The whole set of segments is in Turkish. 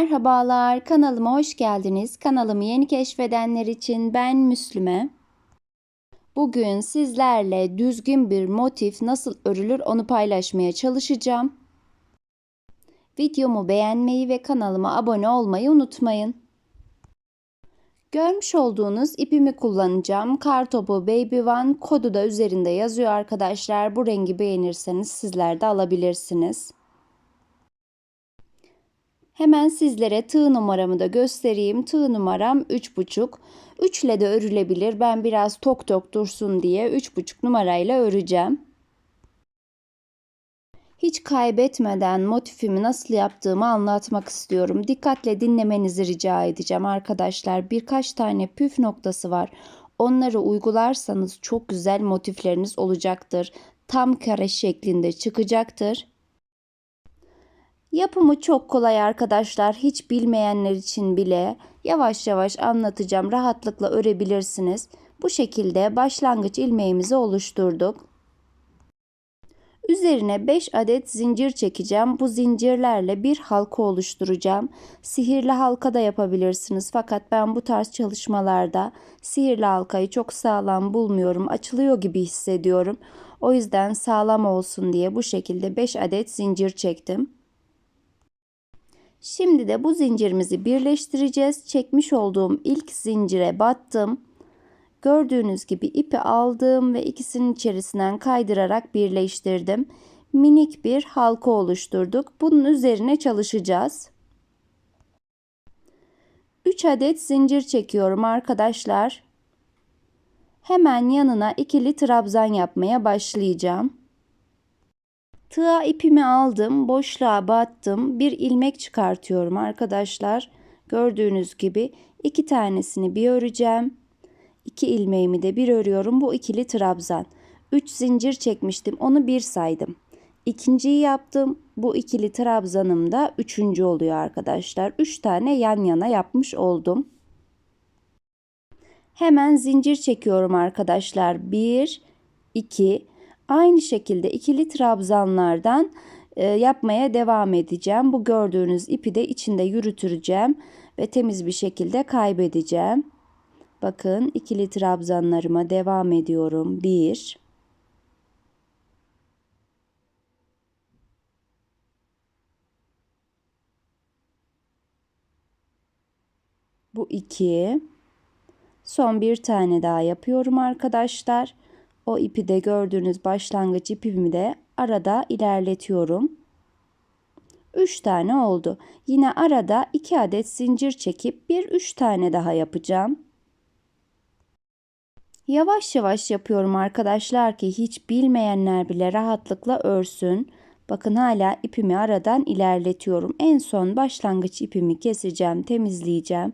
Merhabalar, kanalıma hoş geldiniz. Kanalımı yeni keşfedenler için ben Müslüme. Bugün sizlerle düzgün bir motif nasıl örülür onu paylaşmaya çalışacağım. Videomu beğenmeyi ve kanalıma abone olmayı unutmayın. Görmüş olduğunuz ipimi kullanacağım. Kartopu Baby One kodu da üzerinde yazıyor arkadaşlar. Bu rengi beğenirseniz sizler de alabilirsiniz. Hemen sizlere tığ numaramı da göstereyim. Tığ numaram 3,5. 3 ile de örülebilir. Ben biraz tok tok dursun diye 3,5 numarayla öreceğim. Hiç kaybetmeden motifimi nasıl yaptığımı anlatmak istiyorum. Dikkatle dinlemenizi rica edeceğim arkadaşlar. Birkaç tane püf noktası var. Onları uygularsanız çok güzel motifleriniz olacaktır. Tam kare şeklinde çıkacaktır. Yapımı çok kolay arkadaşlar. Hiç bilmeyenler için bile yavaş yavaş anlatacağım. Rahatlıkla örebilirsiniz. Bu şekilde başlangıç ilmeğimizi oluşturduk. Üzerine 5 adet zincir çekeceğim. Bu zincirlerle bir halka oluşturacağım. Sihirli halka da yapabilirsiniz. Fakat ben bu tarz çalışmalarda sihirli halkayı çok sağlam bulmuyorum. Açılıyor gibi hissediyorum. O yüzden sağlam olsun diye bu şekilde 5 adet zincir çektim. Şimdi de bu zincirimizi birleştireceğiz. Çekmiş olduğum ilk zincire battım. Gördüğünüz gibi ipi aldım ve ikisinin içerisinden kaydırarak birleştirdim. Minik bir halka oluşturduk. Bunun üzerine çalışacağız. 3 adet zincir çekiyorum arkadaşlar. Hemen yanına ikili trabzan yapmaya başlayacağım. Tığa ipimi aldım, boşluğa battım. Bir ilmek çıkartıyorum arkadaşlar. Gördüğünüz gibi iki tanesini bir öreceğim. İki ilmeğimi de bir örüyorum. Bu ikili trabzan. Üç zincir çekmiştim. Onu bir saydım. İkinciyi yaptım. Bu ikili trabzanım da üçüncü oluyor arkadaşlar. Üç tane yan yana yapmış oldum. Hemen zincir çekiyorum arkadaşlar. Bir, iki, Aynı şekilde ikili trabzanlardan e, yapmaya devam edeceğim. Bu gördüğünüz ipi de içinde yürütüreceğim ve temiz bir şekilde kaybedeceğim. Bakın ikili trabzanlarıma devam ediyorum. 1 Bu 2 Son bir tane daha yapıyorum arkadaşlar. O ipi de gördüğünüz başlangıç ipimi de arada ilerletiyorum. 3 tane oldu. Yine arada 2 adet zincir çekip bir 3 tane daha yapacağım. Yavaş yavaş yapıyorum arkadaşlar ki hiç bilmeyenler bile rahatlıkla örsün. Bakın hala ipimi aradan ilerletiyorum. En son başlangıç ipimi keseceğim, temizleyeceğim.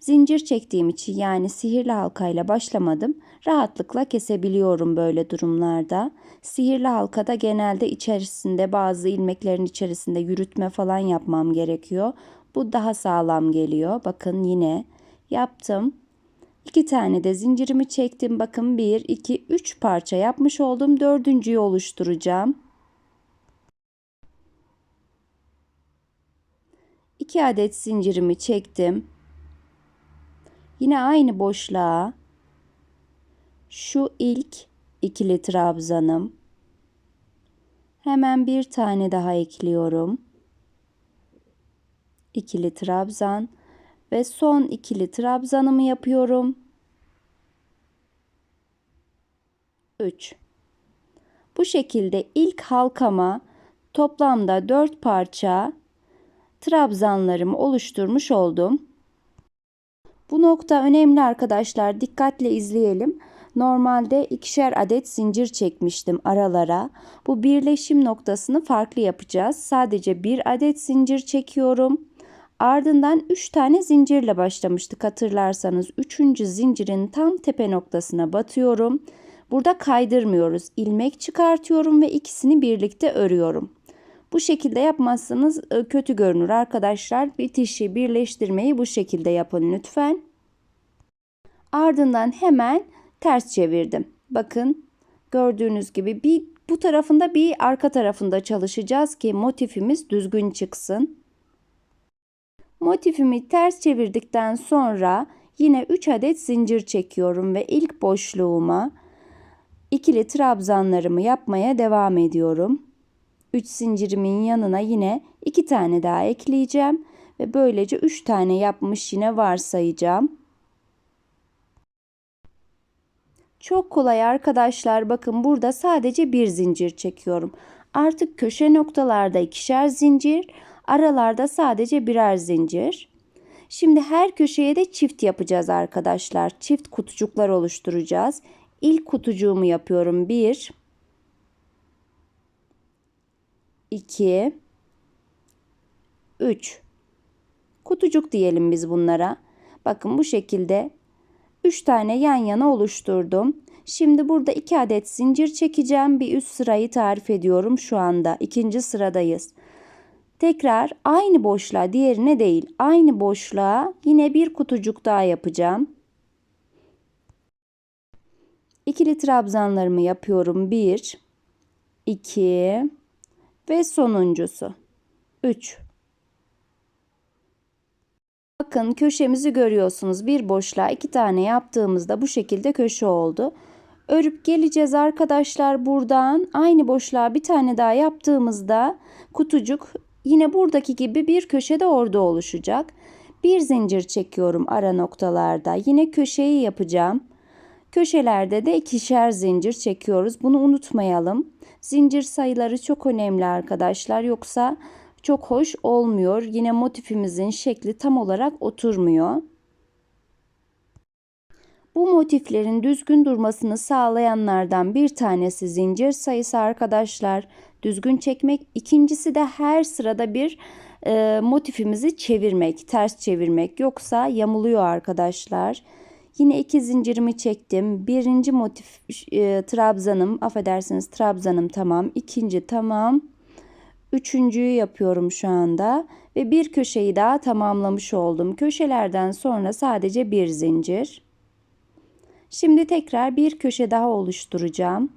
Zincir çektiğim için yani sihirli halkayla başlamadım. Rahatlıkla kesebiliyorum böyle durumlarda. Sihirli halkada genelde içerisinde bazı ilmeklerin içerisinde yürütme falan yapmam gerekiyor. Bu daha sağlam geliyor. Bakın yine yaptım. İki tane de zincirimi çektim. Bakın bir, iki, üç parça yapmış oldum. Dördüncüyü oluşturacağım. İki adet zincirimi çektim. Yine aynı boşluğa şu ilk ikili trabzanım. Hemen bir tane daha ekliyorum. İkili trabzan ve son ikili trabzanımı yapıyorum. 3. Bu şekilde ilk halkama toplamda 4 parça trabzanlarımı oluşturmuş oldum. Bu nokta önemli arkadaşlar. Dikkatle izleyelim. Normalde ikişer adet zincir çekmiştim aralara. Bu birleşim noktasını farklı yapacağız. Sadece bir adet zincir çekiyorum. Ardından 3 tane zincirle başlamıştık hatırlarsanız. 3. zincirin tam tepe noktasına batıyorum. Burada kaydırmıyoruz. İlmek çıkartıyorum ve ikisini birlikte örüyorum. Bu şekilde yapmazsanız e, kötü görünür arkadaşlar. Bitişi birleştirmeyi bu şekilde yapın lütfen. Ardından hemen ters çevirdim. Bakın gördüğünüz gibi bir bu tarafında bir arka tarafında çalışacağız ki motifimiz düzgün çıksın. Motifimi ters çevirdikten sonra yine 3 adet zincir çekiyorum ve ilk boşluğuma ikili trabzanlarımı yapmaya devam ediyorum. 3 zincirimin yanına yine 2 tane daha ekleyeceğim ve böylece 3 tane yapmış yine varsayacağım. Çok kolay arkadaşlar. Bakın burada sadece bir zincir çekiyorum. Artık köşe noktalarda ikişer zincir, aralarda sadece birer zincir. Şimdi her köşeye de çift yapacağız arkadaşlar. Çift kutucuklar oluşturacağız. İlk kutucuğumu yapıyorum. 1 2 3 Kutucuk diyelim biz bunlara. Bakın bu şekilde 3 tane yan yana oluşturdum. Şimdi burada 2 adet zincir çekeceğim. Bir üst sırayı tarif ediyorum şu anda. İkinci sıradayız. Tekrar aynı boşluğa diğerine değil aynı boşluğa yine bir kutucuk daha yapacağım. İkili trabzanlarımı yapıyorum. 1 2 ve sonuncusu 3 Bakın köşemizi görüyorsunuz. Bir boşluğa iki tane yaptığımızda bu şekilde köşe oldu. Örüp geleceğiz arkadaşlar buradan. Aynı boşluğa bir tane daha yaptığımızda kutucuk yine buradaki gibi bir köşede orada oluşacak. Bir zincir çekiyorum ara noktalarda. Yine köşeyi yapacağım. Köşelerde de ikişer zincir çekiyoruz. Bunu unutmayalım. Zincir sayıları çok önemli arkadaşlar. Yoksa çok hoş olmuyor. Yine motifimizin şekli tam olarak oturmuyor. Bu motiflerin düzgün durmasını sağlayanlardan bir tanesi zincir sayısı arkadaşlar. Düzgün çekmek. İkincisi de her sırada bir e, motifimizi çevirmek, ters çevirmek. Yoksa yamuluyor arkadaşlar. Yine iki zincirimi çektim. Birinci motif e, trabzanım, affedersiniz trabzanım tamam. İkinci tamam. Üçüncüyü yapıyorum şu anda ve bir köşeyi daha tamamlamış oldum. Köşelerden sonra sadece bir zincir. Şimdi tekrar bir köşe daha oluşturacağım.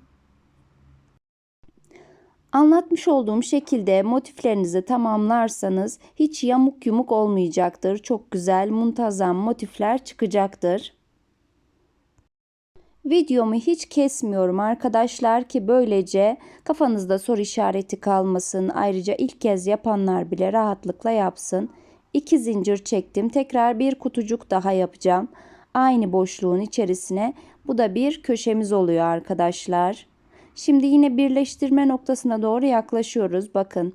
Anlatmış olduğum şekilde motiflerinizi tamamlarsanız hiç yamuk yumuk olmayacaktır. Çok güzel, muntazam motifler çıkacaktır. Videomu hiç kesmiyorum arkadaşlar ki böylece kafanızda soru işareti kalmasın. Ayrıca ilk kez yapanlar bile rahatlıkla yapsın. İki zincir çektim. Tekrar bir kutucuk daha yapacağım. Aynı boşluğun içerisine. Bu da bir köşemiz oluyor arkadaşlar. Şimdi yine birleştirme noktasına doğru yaklaşıyoruz. Bakın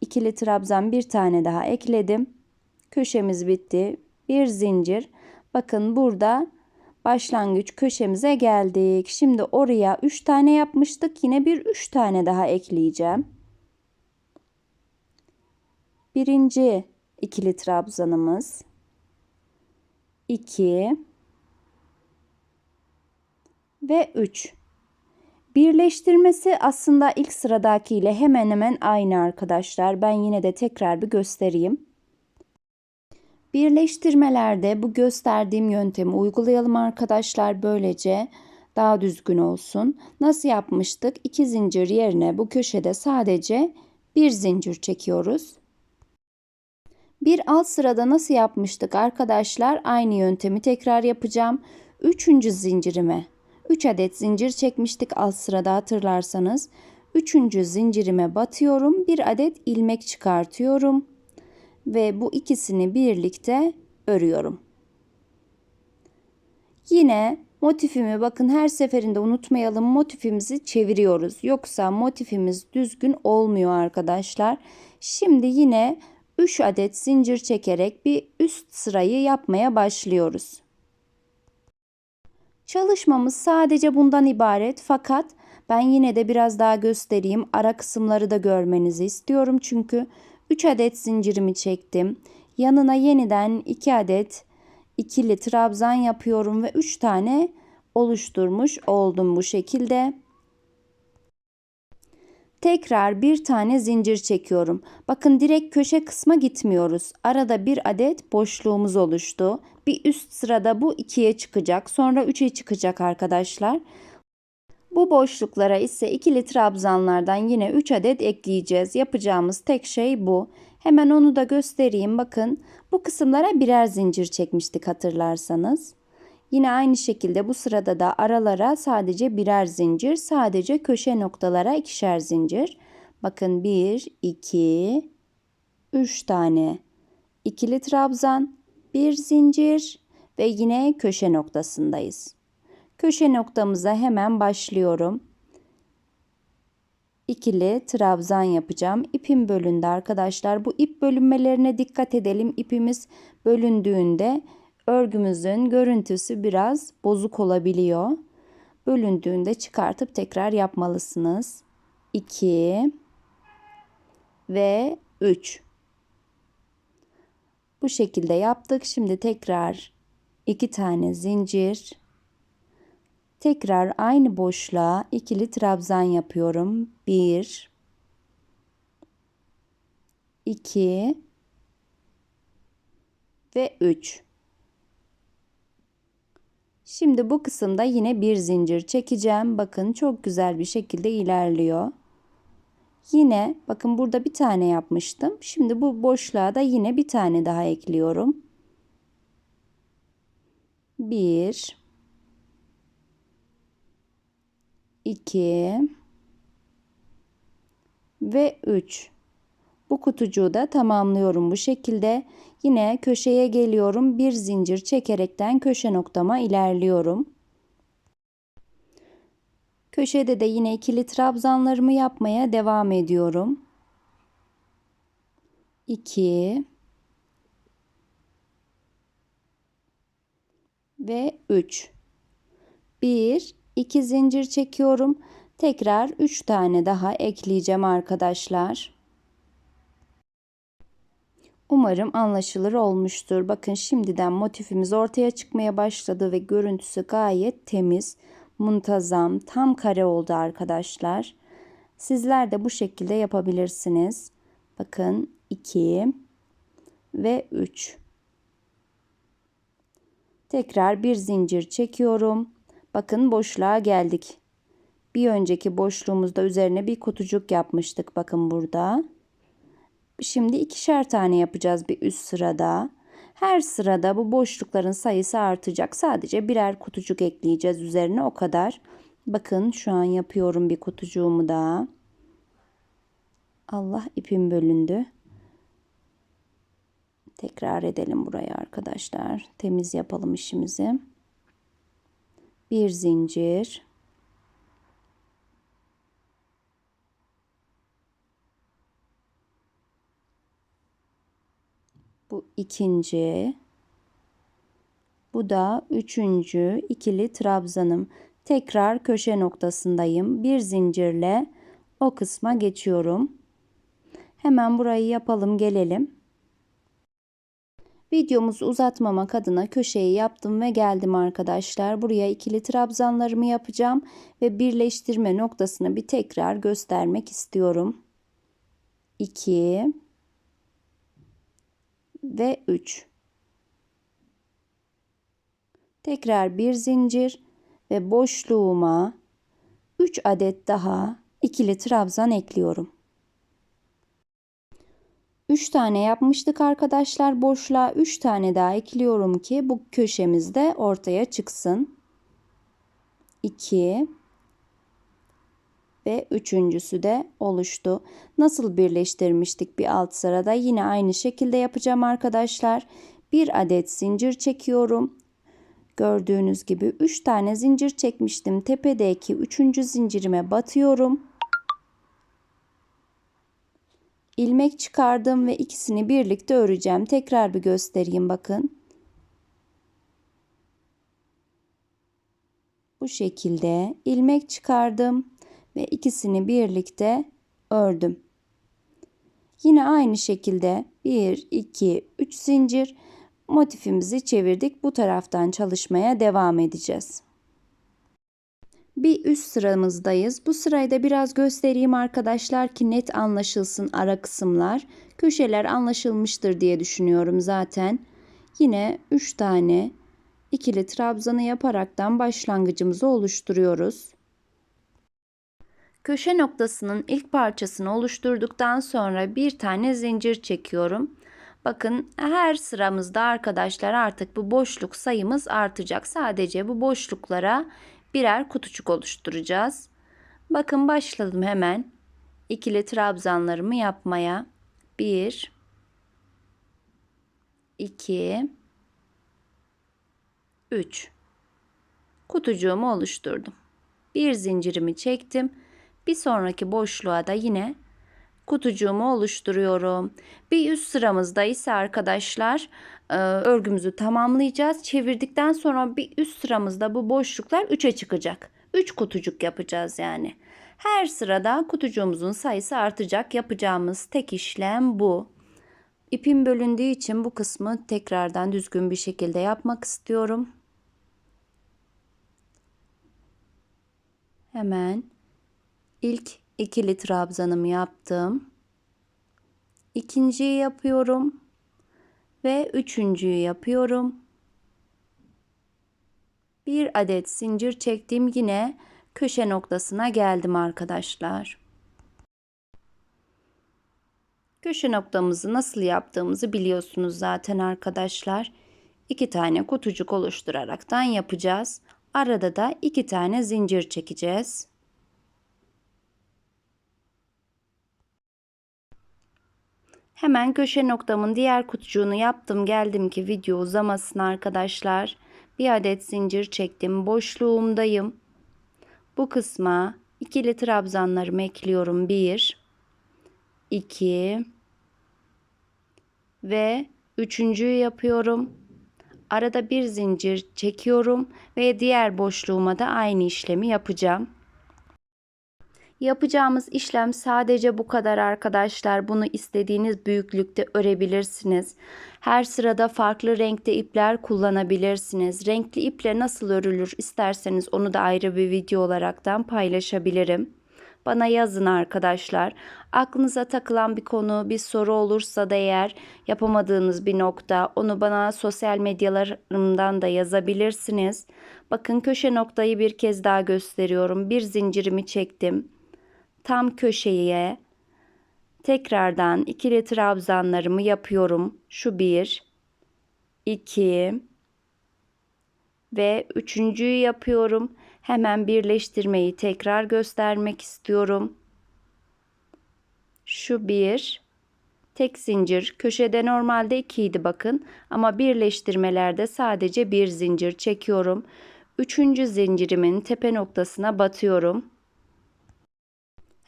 ikili trabzan bir tane daha ekledim. Köşemiz bitti. Bir zincir. Bakın burada başlangıç köşemize geldik. Şimdi oraya 3 tane yapmıştık. Yine bir 3 tane daha ekleyeceğim. Birinci ikili trabzanımız. 2 ve 3. Birleştirmesi aslında ilk sıradakiyle hemen hemen aynı arkadaşlar. Ben yine de tekrar bir göstereyim. Birleştirmelerde bu gösterdiğim yöntemi uygulayalım arkadaşlar. Böylece daha düzgün olsun. Nasıl yapmıştık? İki zincir yerine bu köşede sadece bir zincir çekiyoruz. Bir alt sırada nasıl yapmıştık arkadaşlar? Aynı yöntemi tekrar yapacağım. Üçüncü zincirime 3 adet zincir çekmiştik alt sırada hatırlarsanız. Üçüncü zincirime batıyorum. Bir adet ilmek çıkartıyorum ve bu ikisini birlikte örüyorum. Yine motifimi bakın her seferinde unutmayalım motifimizi çeviriyoruz. Yoksa motifimiz düzgün olmuyor arkadaşlar. Şimdi yine 3 adet zincir çekerek bir üst sırayı yapmaya başlıyoruz. Çalışmamız sadece bundan ibaret fakat ben yine de biraz daha göstereyim. Ara kısımları da görmenizi istiyorum çünkü 3 adet zincirimi çektim. Yanına yeniden 2 adet ikili trabzan yapıyorum ve 3 tane oluşturmuş oldum bu şekilde. Tekrar bir tane zincir çekiyorum. Bakın direkt köşe kısma gitmiyoruz. Arada bir adet boşluğumuz oluştu. Bir üst sırada bu ikiye çıkacak. Sonra üçe çıkacak arkadaşlar. Bu boşluklara ise ikili trabzanlardan yine 3 adet ekleyeceğiz. Yapacağımız tek şey bu. Hemen onu da göstereyim. Bakın bu kısımlara birer zincir çekmiştik hatırlarsanız. Yine aynı şekilde bu sırada da aralara sadece birer zincir, sadece köşe noktalara ikişer zincir. Bakın 1, 2, 3 tane ikili trabzan, bir zincir ve yine köşe noktasındayız. Köşe noktamıza hemen başlıyorum. İkili trabzan yapacağım. İpim bölündü arkadaşlar. Bu ip bölünmelerine dikkat edelim. İpimiz bölündüğünde örgümüzün görüntüsü biraz bozuk olabiliyor. Bölündüğünde çıkartıp tekrar yapmalısınız. 2 ve 3. Bu şekilde yaptık. Şimdi tekrar iki tane zincir. Tekrar aynı boşluğa ikili trabzan yapıyorum. 1 2 ve 3. Şimdi bu kısımda yine bir zincir çekeceğim. Bakın çok güzel bir şekilde ilerliyor. Yine bakın burada bir tane yapmıştım. Şimdi bu boşluğa da yine bir tane daha ekliyorum. 1 2 ve 3. Bu kutucuğu da tamamlıyorum bu şekilde. Yine köşeye geliyorum. Bir zincir çekerekten köşe noktama ilerliyorum. Köşede de yine ikili trabzanlarımı yapmaya devam ediyorum. 2 ve 3. 1 2 zincir çekiyorum. Tekrar 3 tane daha ekleyeceğim arkadaşlar. Umarım anlaşılır olmuştur. Bakın şimdiden motifimiz ortaya çıkmaya başladı ve görüntüsü gayet temiz muntazam, tam kare oldu arkadaşlar. Sizler de bu şekilde yapabilirsiniz. Bakın 2 ve 3. Tekrar bir zincir çekiyorum. Bakın boşluğa geldik. Bir önceki boşluğumuzda üzerine bir kutucuk yapmıştık. Bakın burada. Şimdi ikişer tane yapacağız bir üst sırada. Her sırada bu boşlukların sayısı artacak. Sadece birer kutucuk ekleyeceğiz üzerine o kadar. Bakın şu an yapıyorum bir kutucuğumu daha. Allah ipim bölündü. Tekrar edelim buraya arkadaşlar. Temiz yapalım işimizi. Bir zincir. Bu ikinci. Bu da üçüncü ikili trabzanım. Tekrar köşe noktasındayım. Bir zincirle o kısma geçiyorum. Hemen burayı yapalım gelelim. Videomuzu uzatmamak adına köşeyi yaptım ve geldim arkadaşlar. Buraya ikili trabzanlarımı yapacağım ve birleştirme noktasını bir tekrar göstermek istiyorum. 2 ve 3. Tekrar bir zincir ve boşluğuma 3 adet daha ikili trabzan ekliyorum. 3 tane yapmıştık arkadaşlar. Boşluğa 3 tane daha ekliyorum ki bu köşemizde ortaya çıksın. 2 ve üçüncüsü de oluştu. Nasıl birleştirmiştik bir alt sırada? Yine aynı şekilde yapacağım arkadaşlar. Bir adet zincir çekiyorum. Gördüğünüz gibi 3 tane zincir çekmiştim. Tepedeki 3. zincirime batıyorum. İlmek çıkardım ve ikisini birlikte öreceğim. Tekrar bir göstereyim bakın. Bu şekilde ilmek çıkardım ve ikisini birlikte ördüm. Yine aynı şekilde 1 2 3 zincir motifimizi çevirdik. Bu taraftan çalışmaya devam edeceğiz. Bir üst sıramızdayız. Bu sırayı da biraz göstereyim arkadaşlar ki net anlaşılsın ara kısımlar. Köşeler anlaşılmıştır diye düşünüyorum zaten. Yine 3 tane ikili trabzanı yaparaktan başlangıcımızı oluşturuyoruz. Köşe noktasının ilk parçasını oluşturduktan sonra bir tane zincir çekiyorum. Bakın her sıramızda arkadaşlar artık bu boşluk sayımız artacak. Sadece bu boşluklara birer kutucuk oluşturacağız. Bakın başladım hemen ikili trabzanlarımı yapmaya. 1 2 3 kutucuğumu oluşturdum. Bir zincirimi çektim. Bir sonraki boşluğa da yine kutucuğumu oluşturuyorum. Bir üst sıramızda ise arkadaşlar e, örgümüzü tamamlayacağız. Çevirdikten sonra bir üst sıramızda bu boşluklar 3'e çıkacak. 3 kutucuk yapacağız yani. Her sırada kutucuğumuzun sayısı artacak. Yapacağımız tek işlem bu. İpim bölündüğü için bu kısmı tekrardan düzgün bir şekilde yapmak istiyorum. Hemen ilk ikili trabzanımı yaptım. İkinciyi yapıyorum ve üçüncüyü yapıyorum. Bir adet zincir çektim yine köşe noktasına geldim arkadaşlar. Köşe noktamızı nasıl yaptığımızı biliyorsunuz zaten arkadaşlar. İki tane kutucuk oluşturaraktan yapacağız. Arada da iki tane zincir çekeceğiz. Hemen köşe noktamın diğer kutucuğunu yaptım. Geldim ki video uzamasın arkadaşlar. Bir adet zincir çektim. Boşluğumdayım. Bu kısma ikili trabzanlarımı ekliyorum. 1 2 ve üçüncüyü yapıyorum. Arada bir zincir çekiyorum ve diğer boşluğuma da aynı işlemi yapacağım. Yapacağımız işlem sadece bu kadar arkadaşlar. Bunu istediğiniz büyüklükte örebilirsiniz. Her sırada farklı renkte ipler kullanabilirsiniz. Renkli iple nasıl örülür isterseniz onu da ayrı bir video olaraktan paylaşabilirim. Bana yazın arkadaşlar. Aklınıza takılan bir konu, bir soru olursa da eğer yapamadığınız bir nokta onu bana sosyal medyalarımdan da yazabilirsiniz. Bakın köşe noktayı bir kez daha gösteriyorum. Bir zincirimi çektim. Tam köşeye tekrardan ikili trabzanlarımı yapıyorum. Şu bir, iki ve üçüncüyü yapıyorum. Hemen birleştirmeyi tekrar göstermek istiyorum. Şu bir. Tek zincir. Köşede normalde ikiydi bakın. Ama birleştirmelerde sadece bir zincir çekiyorum. Üçüncü zincirimin tepe noktasına batıyorum.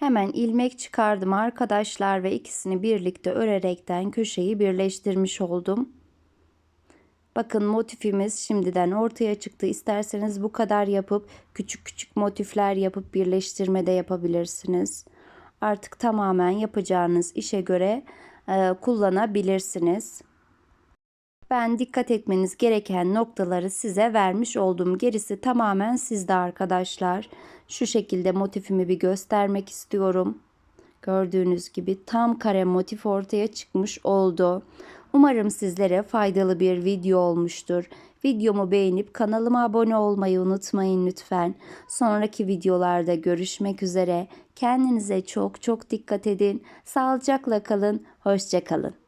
Hemen ilmek çıkardım arkadaşlar ve ikisini birlikte örerekten köşeyi birleştirmiş oldum. Bakın motifimiz şimdiden ortaya çıktı. İsterseniz bu kadar yapıp küçük küçük motifler yapıp birleştirme de yapabilirsiniz. Artık tamamen yapacağınız işe göre e, kullanabilirsiniz. Ben dikkat etmeniz gereken noktaları size vermiş oldum. Gerisi tamamen sizde arkadaşlar. Şu şekilde motifimi bir göstermek istiyorum. Gördüğünüz gibi tam kare motif ortaya çıkmış oldu. Umarım sizlere faydalı bir video olmuştur. Videomu beğenip kanalıma abone olmayı unutmayın lütfen. Sonraki videolarda görüşmek üzere. Kendinize çok çok dikkat edin. Sağlıcakla kalın. Hoşçakalın.